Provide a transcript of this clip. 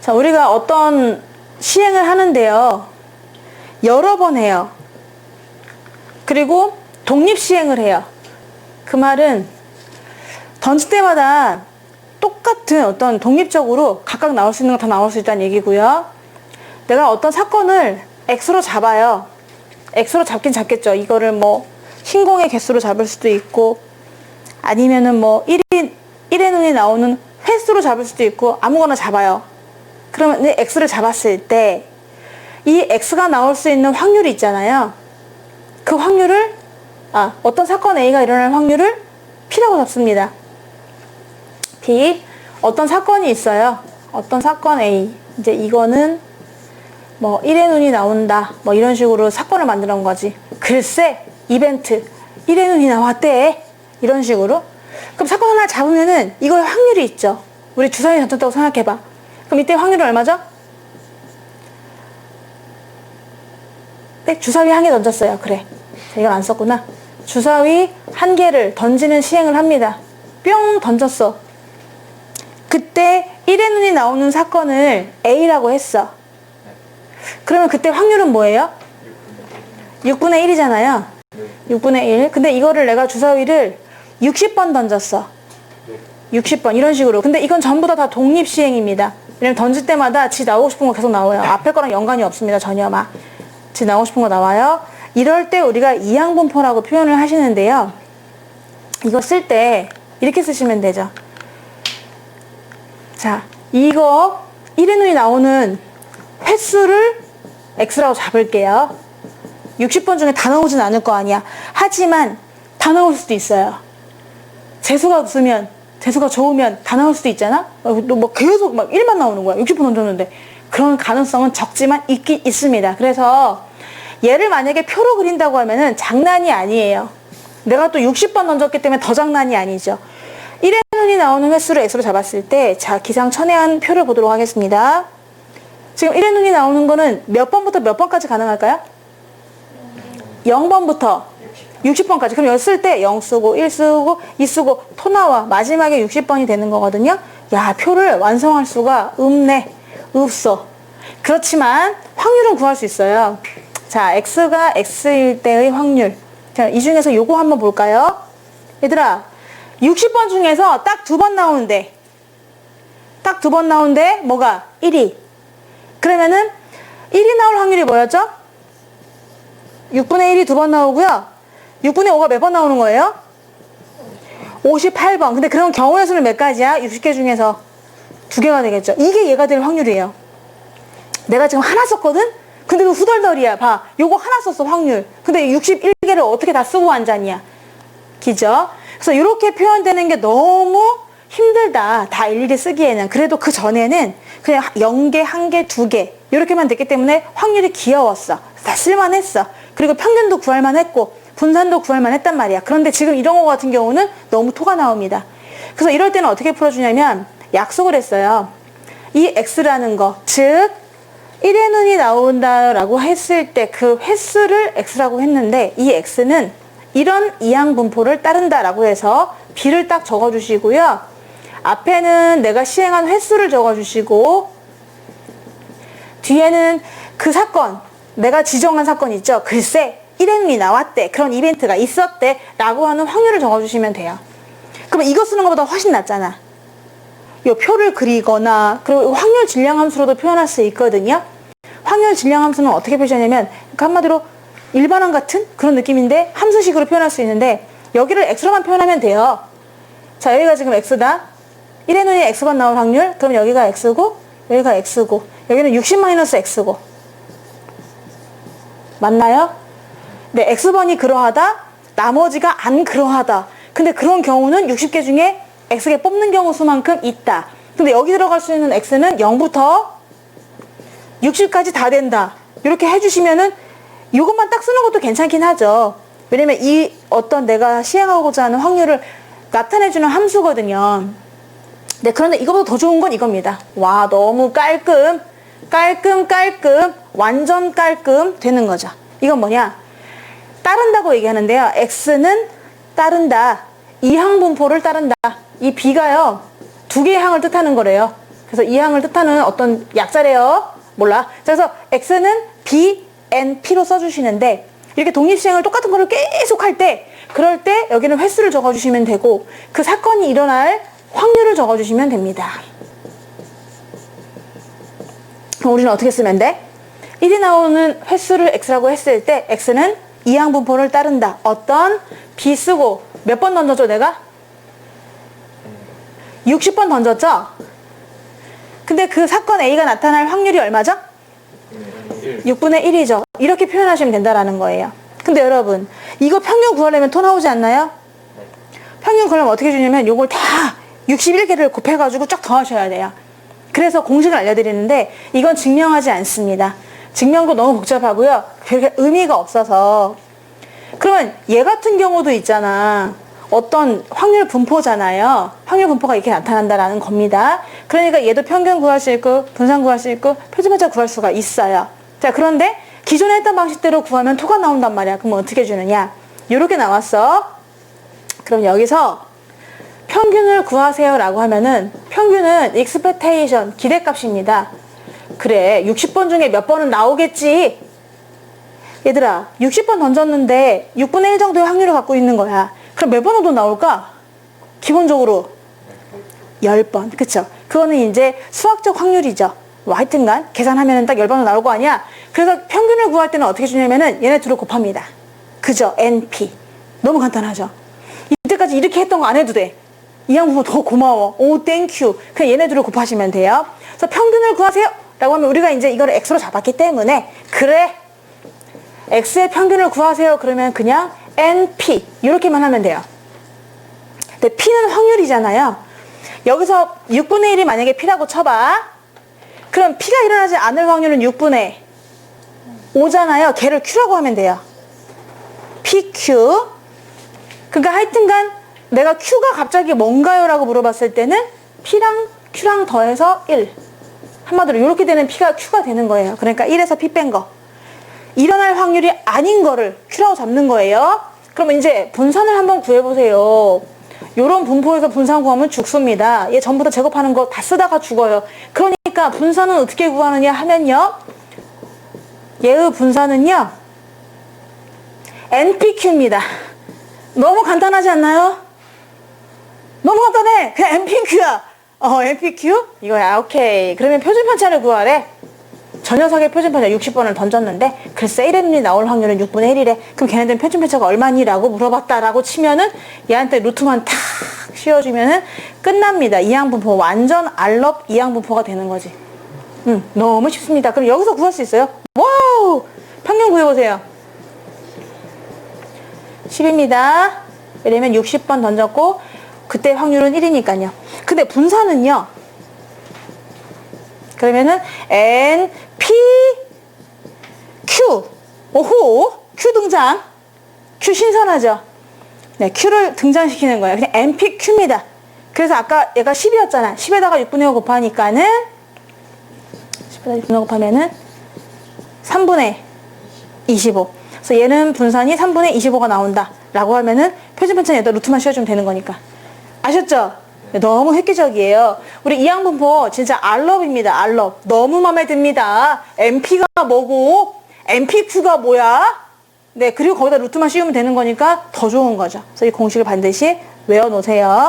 자, 우리가 어떤 시행을 하는데요. 여러 번 해요. 그리고 독립 시행을 해요. 그 말은 던질 때마다 똑같은 어떤 독립적으로 각각 나올 수 있는 거 다 나올 수 있다는 얘기고요. 내가 어떤 사건을 X로 잡아요. X로 잡긴 잡겠죠. 이거를 뭐 신공의 개수로 잡을 수도 있고 아니면은 뭐 1인 1의 눈이 나오는 횟수로 잡을 수도 있고 아무거나 잡아요. 그러면 이 X를 잡았을 때 이 X가 나올 수 있는 확률이 있잖아요. 그 확률을 아 어떤 사건 A가 일어날 확률을 P라고 잡습니다. P 어떤 사건이 있어요. 어떤 사건 A 이제 이거는 뭐 1의 눈이 나온다 뭐 이런 식으로 사건을 온 거지. 글쎄 이벤트 1의 눈이 나왔대 이런 식으로 그럼 사건 하나 잡으면은 이거의 확률이 있죠. 우리 주사위 던졌다고 생각해봐. 그럼 이때 확률은 얼마죠? 네, 주사위 한 개 던졌어요. 그래. 자, 이건 안 썼구나. 주사위 한 개를 던지는 시행을 합니다. 뿅 던졌어. 그때 1의 눈이 나오는 사건을 A라고 했어. 그러면 그때 확률은 뭐예요? 6분의 1이잖아요. 6분의 1. 근데 이거를 내가 주사위를 60번 던졌어. 60번 이런 식으로. 근데 이건 전부 다, 다 독립 시행입니다. 왜냐면 던질 때마다 지 나오고 싶은 거 계속 나와요. 앞에 거랑 연관이 없습니다. 전혀 막. 지 나오고 싶은 거 나와요. 이럴 때 우리가 이항분포라고 표현을 하시는데요. 이거 쓸 때 이렇게 쓰시면 되죠. 자, 이거 1의 눈이 나오는 횟수를 x라고 잡을게요. 60번 중에 다 나오진 않을 거 아니야. 하지만 다 나올 수도 있어요. 재수가 없으면, 재수가 좋으면 다 나올 수도 있잖아? 어, 뭐 계속 막 1만 나오는 거야. 60번 던졌는데. 그런 가능성은 적지만 있긴 있습니다. 그래서 얘를 만약에 표로 그린다고 하면은 장난이 아니에요. 내가 또 60번 던졌기 때문에 더 장난이 아니죠. 1의 눈이 나오는 횟수를 x로 잡았을 때, 자, 기상천외한 표를 보도록 하겠습니다. 지금 1의 눈이 나오는 거는 몇 번부터 몇 번까지 가능할까요? 0번부터 60번까지. 그럼 여기 쓸때 0 쓰고 1 쓰고 2 쓰고 토 나와. 마지막에 60번이 되는 거거든요. 야, 표를 완성할 수가 없네. 없어. 그렇지만 확률은 구할 수 있어요. 자, x가 x일 때의 확률. 자, 이 중에서 요거 한번 볼까요? 얘들아, 60번 중에서 딱 두 번 나오는데, 딱 두 번 나오는데, 뭐가? 1이. 그러면은, 1이 나올 확률이 뭐였죠? 6분의 1이 두 번 나오고요. 6분의 5가 몇 번 나오는 거예요? 58번. 근데 그런 경우의 수는 몇 가지야? 60개 중에서 두 개가 되겠죠. 이게 얘가 될 확률이에요. 내가 지금 하나 썼거든? 근데도 후덜덜이야. 봐. 요거 하나 썼어, 확률. 근데 61개를 어떻게 다 쓰고 앉았냐. 기죠? 그래서 이렇게 표현되는 게 너무 힘들다. 다 일일이 쓰기에는. 그래도 그 전에는 그냥 0개, 1개, 2개. 이렇게만 됐기 때문에 확률이 귀여웠어. 다 쓸만했어. 그리고 평균도 구할만 했고, 분산도 구할만 했단 말이야. 그런데 지금 이런 거 같은 경우는 너무 토가 나옵니다. 그래서 이럴 때는 어떻게 풀어주냐면, 약속을 했어요. 이 x라는 거, 즉, 1의 눈이 나온다라고 했을 때 그 횟수를 x라고 했는데 이 x는 이런 이항 분포를 따른다라고 해서 b를 딱 적어주시고요. 앞에는 내가 시행한 횟수를 적어주시고 뒤에는 그 사건, 내가 지정한 사건 있죠. 글쎄, 1의 눈이 나왔대. 그런 이벤트가 있었대. 라고 하는 확률을 적어주시면 돼요. 그러면 이거 쓰는 것보다 훨씬 낫잖아. 요 표를 그리거나 그리고 확률 질량함수로도 표현할 수 있거든요. 확률 질량함수는 어떻게 표시하냐면 그러니까 한마디로 일반항 같은 그런 느낌인데 함수식으로 표현할 수 있는데 여기를 x로만 표현하면 돼요. 자 여기가 지금 x다. 1의 눈이 x번 나올 확률 그럼 여기가 x고 여기가 x고 여기는 60-x고 맞나요? 네, x번이 그러하다 나머지가 안 그러하다. 근데 그런 경우는 60개 중에 x개 뽑는 경우 수만큼 있다. 근데 여기 들어갈 수 있는 x는 0부터 60까지 다 된다. 이렇게 해주시면은 이것만 딱 쓰는 것도 괜찮긴 하죠. 왜냐면 이 어떤 내가 시행하고자 하는 확률을 나타내주는 함수거든요. 네, 그런데 이거보다 더 좋은 건 이겁니다. 와, 너무 깔끔, 깔끔, 깔끔, 완전 깔끔 되는 거죠. 이건 뭐냐? 따른다고 얘기하는데요. x는 따른다. 이 항 분포를 따른다. 이 b가요. 두 개의 항을 뜻하는 거래요. 그래서 이 항을 뜻하는 어떤 약자래요. 몰라. 그래서 x는 b, n, p로 써주시는데 이렇게 독립시행을 똑같은 거를 계속 할 때 그럴 때 여기는 횟수를 적어주시면 되고 그 사건이 일어날 확률을 적어주시면 됩니다. 그럼 우리는 어떻게 쓰면 돼? 1이 나오는 횟수를 x라고 했을 때 x는 이항 분포를 따른다. 어떤 b 쓰고 몇 번 던졌죠 내가? 60번 던졌죠? 근데 그 사건 A가 나타날 확률이 얼마죠? 6분의 1이죠. 이렇게 표현하시면 된다라는 거예요. 근데 여러분, 이거 평균 구하려면 토 나오지 않나요? 평균 구하려면 어떻게 주냐면 요걸 다 61개를 곱해가지고 쫙 더하셔야 돼요. 그래서 공식을 알려드리는데 이건 증명하지 않습니다. 증명도 너무 복잡하고요. 그게 의미가 없어서. 그러면 얘 같은 경우도 있잖아. 어떤 확률 분포잖아요. 확률 분포가 이렇게 나타난다라는 겁니다. 그러니까 얘도 평균 구할 수 있고 분산 구할 수 있고 표준편차 구할 수가 있어요. 자 그런데 기존에 했던 방식대로 구하면 토가 나온단 말이야. 그럼 어떻게 주느냐? 이렇게 나왔어. 그럼 여기서 평균을 구하세요라고 하면은 평균은 expectation 기대값입니다. 그래 60번 중에 몇 번은 나오겠지. 얘들아 60번 던졌는데 6분의 1 정도의 확률을 갖고 있는 거야. 그럼 몇 번 정도 나올까? 기본적으로 10번. 그쵸? 그거는 이제 수학적 확률이죠. 뭐 하여튼간 계산하면 딱 10번 나올 거 아니야? 그래서 평균을 구할 때는 어떻게 주냐면은 얘네 둘을 곱합니다. 그죠? NP. 너무 간단하죠? 이때까지 이렇게 했던 거 안 해도 돼. 이 양 부모 더 고마워. 오, 땡큐. 그냥 얘네 둘을 곱하시면 돼요. 그래서 평균을 구하세요. 라고 하면 우리가 이제 이거를 x로 잡았기 때문에 그래. x의 평균을 구하세요. 그러면 그냥 np 이렇게만 하면 돼요. 근데 p는 확률이잖아요. 여기서 6분의 1이 만약에 p라고 쳐봐. 그럼 p가 일어나지 않을 확률은 6분의 5잖아요. 걔를 q라고 하면 돼요. pq. 그러니까 하여튼간 내가 q가 갑자기 뭔가요? 라고 물어봤을 때는 p랑 q랑 더해서 1. 한마디로 이렇게 되는 p가 q가 되는 거예요. 그러니까 1에서 p 뺀 거. 일어날 확률이 아닌 거를 q라고 잡는 거예요. 그럼 이제 분산을 한번 구해보세요. 요런 분포에서 분산 구하면 죽습니다. 얘 전부 다 제곱하는 거 다 쓰다가 죽어요. 그러니까 분산은 어떻게 구하느냐 하면요. 얘의 분산은요. NPQ입니다. 너무 간단하지 않나요? 너무 간단해. 그냥 NPQ야. 어, NPQ? 이거야. 오케이. 그러면 표준 편차를 구하래. 저 녀석의 표준 편차 60번을 던졌는데 글쎄 1의 나올 확률은 6분의 1이래. 그럼 걔네들은 표준 편차가 얼마니? 라고 물어봤다라고 치면은 얘한테 루트만 탁 씌워주면은 끝납니다. 이항분포. 완전 알럽 이항분포가 되는 거지. 음, 너무 쉽습니다. 그럼 여기서 구할 수 있어요? 와우! 평균 구해보세요. 10입니다. 왜냐면 60번 던졌고 그때 확률은 1이니까요. 근데 분산은요. 그러면은 N, P, Q. 오호! Q 등장. Q 신선하죠? 네, Q를 등장시키는 거예요. 그냥 NPQ입니다. 그래서 아까 얘가 10이었잖아. 10에다가 6분의 5 곱하니까는 10에다가 6분의 5 곱하면은 3분의 25. 그래서 얘는 분산이 3분의 25가 나온다. 라고 하면은 표준 편차는 여기다 루트만 씌워주면 되는 거니까. 아셨죠? 네, 너무 획기적이에요. 우리 이항분포 진짜 알럽입니다. 알럽. 너무 마음에 듭니다. MP가 뭐고 MPQ가 뭐야? 네, 그리고 거기다 루트만 씌우면 되는 거니까 더 좋은 거죠. 그래서 이 공식을 반드시 외워놓으세요.